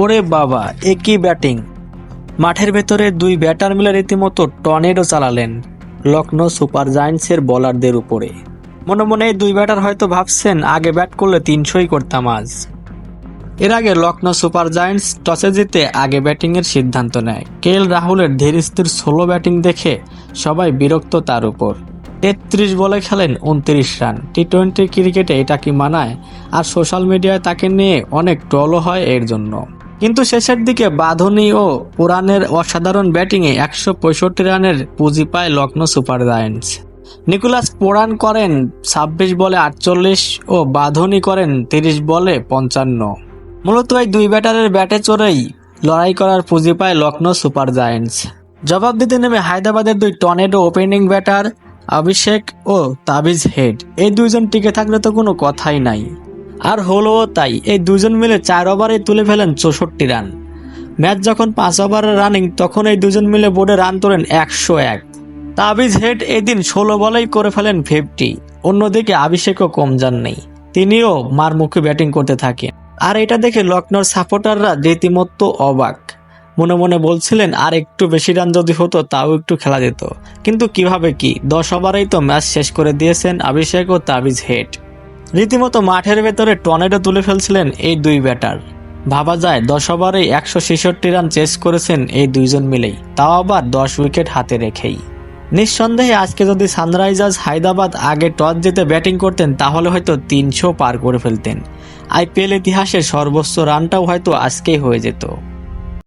ওরে বাবা একই ব্যাটিং? মাঠের ভেতরে দুই ব্যাটার মিলে রীতিমতো টর্নেডো চালালেন লখনৌ সুপার জায়ান্টসের বোলারদের উপরে। মনে মনে দুই ব্যাটার হয়তো ভাবছেন, আগে ব্যাট করলে তিনশোই করতাম আজ। এর আগে লখনৌ সুপার জায়ান্টস টসে জিতে আগে ব্যাটিংয়ের সিদ্ধান্ত নেয়। কে এল রাহুলের ধীর স্থির সোলো ব্যাটিং দেখে সবাই বিরক্ত তার উপর। তেত্রিশ বলে খেলেন উনত্রিশ রান। টি টোয়েন্টি ক্রিকেটে এটা কি মানায়? আর সোশ্যাল মিডিয়ায় তাকে নিয়ে অনেক ট্রলও হয় এর জন্য। কিন্তু শেষের দিকে বাঁধনি ও পুরানের অসাধারণ ব্যাটিংয়ে একশো পঁয়ষট্টি রানের পুঁজি পায় Lucknow super giants. Nicholas Pooran করেন ছাব্বিশ বলে আটচল্লিশ ও বাঁধনি করেন তিরিশ বলে পঞ্চান্ন। মূলত এই দুই ব্যাটারের ব্যাটে চড়েই লড়াই করার পুঁজি পায় লখনৌ সুপার জায়ান্টস। জবাব দিতে নেমে হায়দ্রাবাদের দুই টর্নেডো ওপেনিং ব্যাটার অভিষেক ও তাবিজ হেড। এই দুইজন টিকে থাকলে তো কোনো কথাই নাই। আর হলো তাই, এই দুজন মিলে চার ওভারে তুলে ফেলেন চৌষট্টি রান। ম্যাচ যখন পাঁচ ওভারের রানিং, তখন এই দুজন মিলে বোর্ডে রান তোলেন একশো এক। তাবিজ হেড এদিন ষোলো বলেই করে ফেলেন ফিফটি। অন্যদিকে আভিষেকও কম যান নেই তিনিও মারমুখী ব্যাটিং করতে থাকেন। আর এটা দেখে লখনৌর সাপোর্টাররা রীতিমতো অবাক। মনে মনে বলছিলেন, আর একটু বেশি রান যদি হতো, তাও একটু খেলা যেত। কিন্তু কীভাবে কি, দশ ওভারেই তো ম্যাচ শেষ করে দিয়েছেন আভিষেক ও তাবিজ হেড। রীতিমতো মাঠের ভেতরে টর্নেডো তুলে ফেলছিলেন এই দুই ব্যাটার। ভাবা যায় দশ ওভারে একশো ছেষট্টি রান চেস করেছেন এই দুইজন মিলেই, তাও আবার দশ উইকেট হাতে রেখেই। নিঃসন্দেহে আজকে যদি সানরাইজার্স হায়দ্রাবাদ আগে টস জিতে ব্যাটিং করতেন, তাহলে হয়তো তিনশো পার করে ফেলতেন। আইপিএল ইতিহাসের সর্বোচ্চ রানটাও হয়তো আজকেই হয়ে যেত।